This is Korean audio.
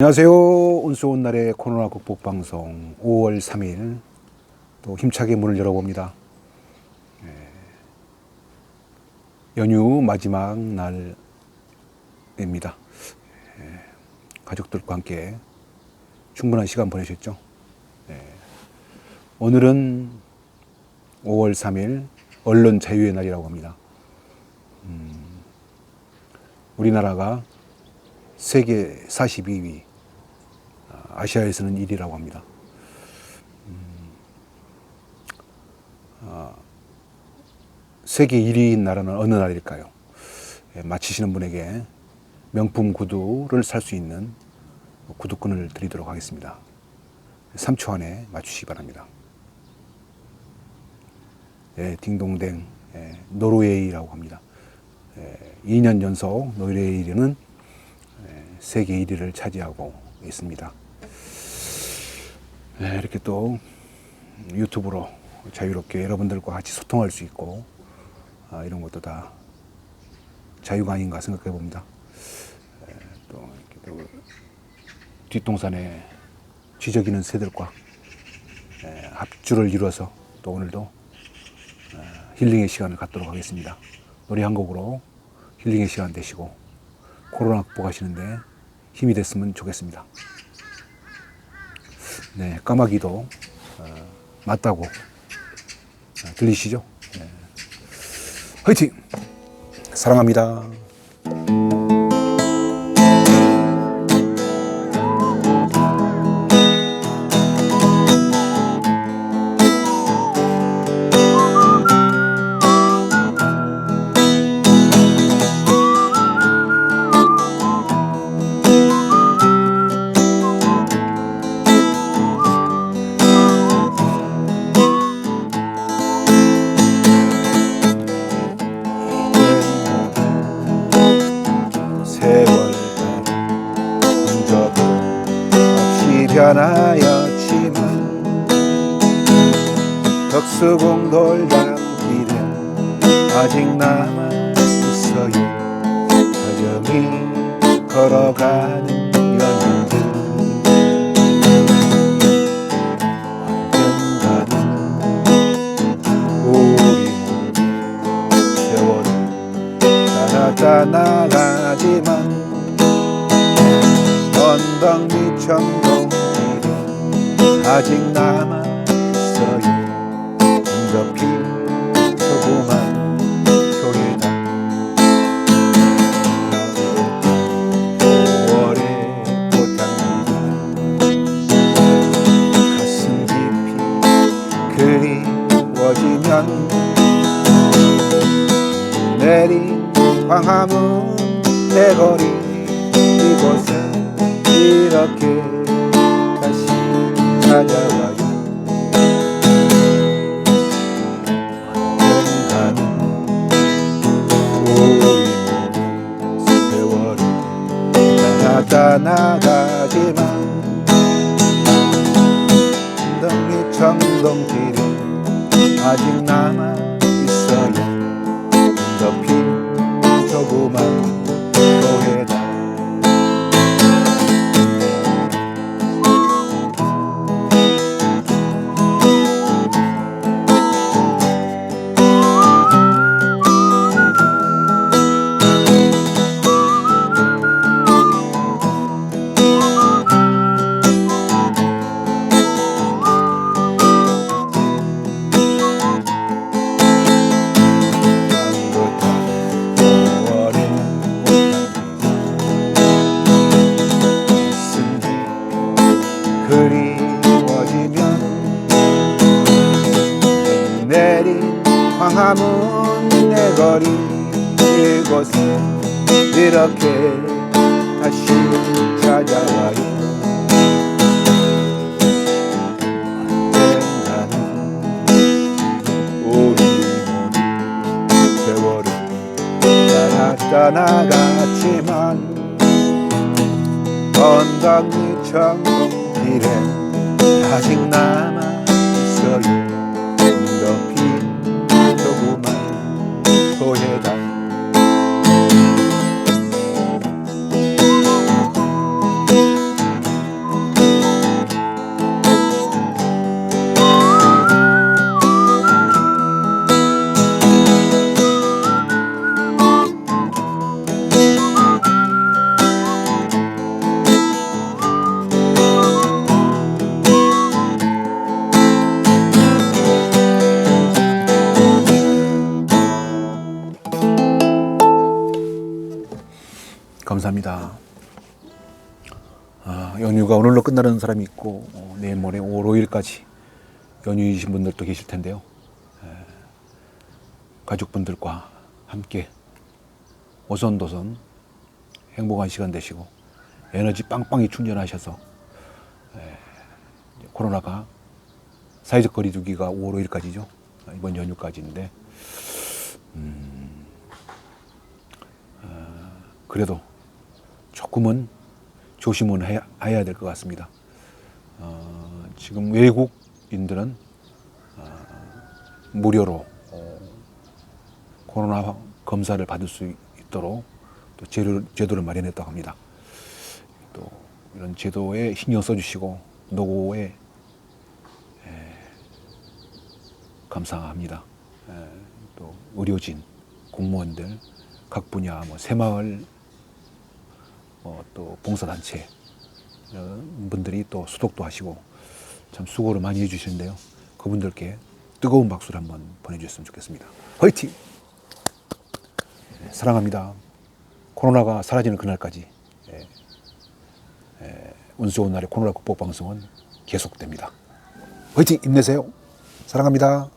안녕하세요. 운수온 날의 코로나 극복 방송 5월 3일 또 힘차게 문을 열어봅니다. 예, 연휴 마지막 날입니다. 예, 가족들과 함께 충분한 시간 보내셨죠? 예, 오늘은 5월 3일 언론 자유의 날이라고 합니다. 음, 우리나라가 세계 42위, 아시아에서는 1위라고 합니다. 음, 아, 세계 1위인 나라는 어느 나라일까요? 예, 맞히시는 분에게 명품 구두를 살 수 있는 구두권을 드리도록 하겠습니다. 3초 안에 맞추시기 바랍니다. 예, 딩동댕 예, 노르웨이라고 합니다. 예, 2년 연속 노르웨이는 예, 세계 1위를 차지하고 있습니다. 네, 이렇게 또 유튜브로 자유롭게 여러분들과 같이 소통할 수 있고 아, 이런 것도 다 자유가 아닌가 생각해 봅니다. 예, 또 이렇게 또 뒷동산에 쥐저기는 새들과 예, 합주를 이루어서 또 오늘도 어, 힐링의 시간을 갖도록 하겠습니다. 노래 한 곡으로 힐링의 시간 되시고 코로나 극복하시는데 힘이 됐으면 좋겠습니다. 네, 까마귀도 어, 맞다고 어, 들리시죠? 네. 화이팅! 사랑합니다. 변하였지만 덕수궁 돌담길에 아직 남아 있어요. 여전히 걸어가는 연인들. 언젠가는 우리 세월은 따라다 나가지만 언덕 밑 천동길에 아직 남아 있어요. 흔적히 조그만 교회다 5월의 꽃향기가 가슴 깊이 그리워지면 내린 광화문 내 거리 이곳에 이렇게 찾아와요 언젠가는 우리 세월은 따라다 나가지만 덩이 청동길에 아직 남아 광화문 내 거리 이곳에 이렇게 다시 찾아와요. 떠나갔지만 언덕 밑 천길에 아직 남아 있어요 연휴가 오늘로 끝나는 사람이 있고 어, 내일 모레 5월 5일까지 연휴이신 분들도 계실 텐데요. 에, 가족분들과 함께 오손도손 행복한 시간 되시고 에너지 빵빵히 충전하셔서 에, 코로나가 사회적 거리두기가 5월 5일까지죠. 이번 연휴까지인데 음, 어, 그래도 조금은 조심은 해야, 해야 될 것 같습니다. 어, 지금 외국인들은 어, 무료로 어, 코로나 검사를 받을 수 있도록 또 제도, 제도를 마련했다고 합니다. 또 이런 제도에 신경 써주시고 노고에 에, 감사합니다. 에, 또 의료진, 공무원들, 각 분야 뭐 새마을 어, 또 봉사단체 어, 분들이 또 수독도 하시고 참 수고를 많이 해주시는데요. 그분들께 뜨거운 박수를 한번 보내주셨으면 좋겠습니다. 화이팅! 네, 사랑합니다. 코로나가 사라지는 그날까지 예, 예, 운수 좋은 날의 코로나 극복 방송은 계속됩니다. 화이팅! 힘내세요. 사랑합니다.